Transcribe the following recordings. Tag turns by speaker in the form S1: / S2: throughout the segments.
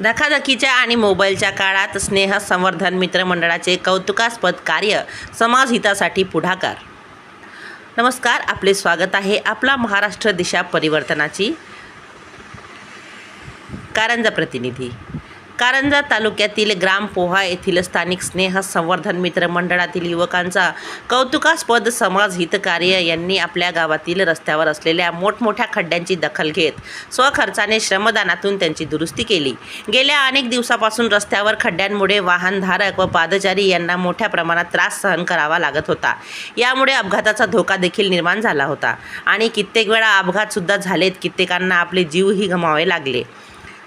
S1: धकाधकीच्या आणि मोबाईलच्या काळात स्नेह संवर्धन मित्रमंडळाचे कौतुकास्पद कार्य समाजहितासाठी पुढाकार. नमस्कार आपले स्वागत आहे आपला महाराष्ट्र दिशा परिवर्तनाची कारंजा प्रतिनिधी. कारंजा तालुक्यातील ग्राम पोहा येथील स्थानिक स्नेह संवर्धन मित्र मंडळातील युवकांचा कौतुकास्पद समाज हितकार्य यांनी आपल्या गावातील रस्त्यावर असलेल्या मोठमोठ्या खड्ड्यांची दखल घेत स्वखर्चाने श्रमदानातून त्यांची दुरुस्ती केली. गेल्या अनेक दिवसापासून रस्त्यावर खड्ड्यांमुळे वाहनधारक व पादचारी यांना मोठ्या प्रमाणात त्रास सहन करावा लागत होता. यामुळे अपघाताचा धोका देखील निर्माण झाला होता आणि कित्येक वेळा अपघातसुद्धा झालेत. कित्येकांना आपले जीवही गमावे लागले.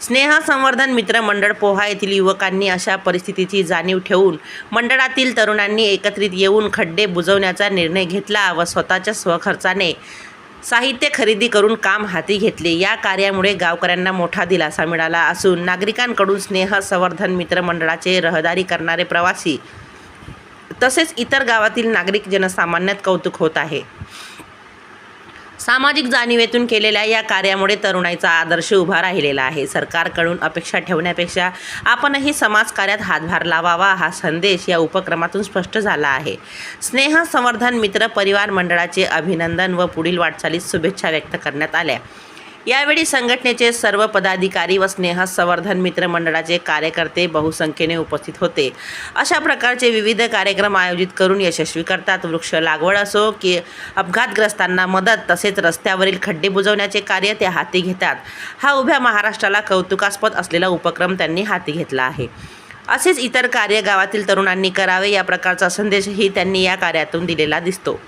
S1: स्नेहसंवर्धन संवर्धन मित्र मंडळ पोहा येथील युवकांनी अशा परिस्थितीची जाणीव ठेवून मंडळातील तरुणांनी एकत्रित येऊन खड्डे बुजवण्याचा निर्णय घेतला व स्वतःच्या स्वखर्चाने साहित्य खरेदी करून काम हाती घेतले. या कार्यामुळे गावकऱ्यांना मोठा दिलासा मिळाला असून नागरिकांकडून स्नेह संवर्धन मित्र मंडळाचे रहदारी करणारे प्रवासी तसेच इतर गावातील नागरिक जनसामान्यात कौतुक होत आहे. सामाजिक जाणीवेतून केलेल्या या कार्यामुळे तरुणाईचा आदर्श उभा राहिलेला आहे. सरकारकडून अपेक्षा ठेवण्यापेक्षा आपणही समाजकार्यात हातभार लावावा हा संदेश या उपक्रमातून स्पष्ट झाला आहे. स्नेह संवर्धन मित्र परिवार मंडळाचे अभिनंदन व पुढील वाटचालीस शुभेच्छा व्यक्त करण्यात आल्या. यावेळी संघटनेचे सर्व पदाधिकारी व स्नेह संवर्धन मित्रमंडळाचे कार्यकर्ते बहुसंख्येने उपस्थित होते. अशा प्रकारचे विविध कार्यक्रम आयोजित करून यशस्वी करतात. वृक्ष लागवड असो की अपघातग्रस्तांना मदत तसेच रस्त्यावरील खड्डे बुजवण्याचे कार्य ते हाती घेतात. हा उभ्या महाराष्ट्राला कौतुकास्पद असलेला उपक्रम त्यांनी हाती घेतला आहे. असेच इतर कार्य गावातील तरुणांनी करावे या प्रकारचा संदेशही त्यांनी या कार्यातून दिलेला दिसतो.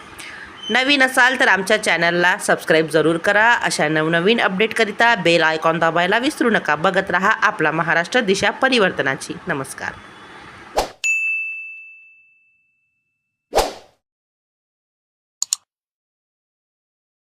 S1: नवीन असाल तर आमच्या चॅनलला सबस्क्राईब जरूर करा. अशा नवनवीन अपडेटकरिता बेल आयकॉन दाबायला विसरू नका. बघत रहा आपला महाराष्ट्र दिशा परिवर्तनाची. नमस्कार.